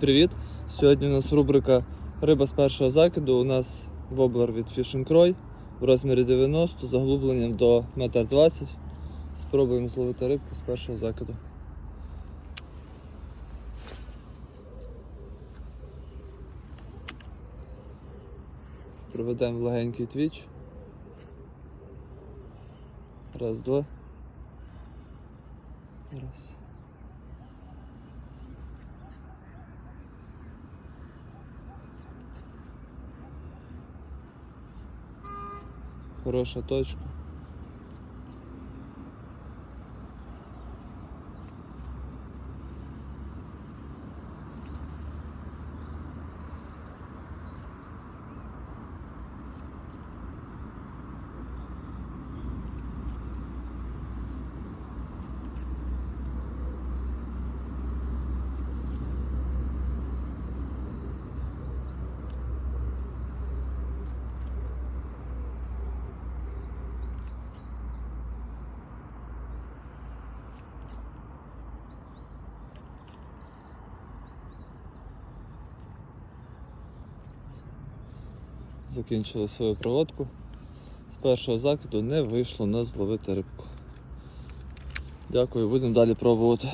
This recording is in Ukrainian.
Привіт! Сьогодні у нас рубрика Риба з першого закиду. У нас воблер від Fishing Croy в розмірі 90 з заглубленням до 1,20 м. Спробуємо зловити рибку з першого закиду. Проведемо легенький твіч. Раз, два. Раз. Хороша точка. Закінчили свою проводку. З першого закиду не вийшло нас зловити рибку. Дякую, будемо далі пробувати.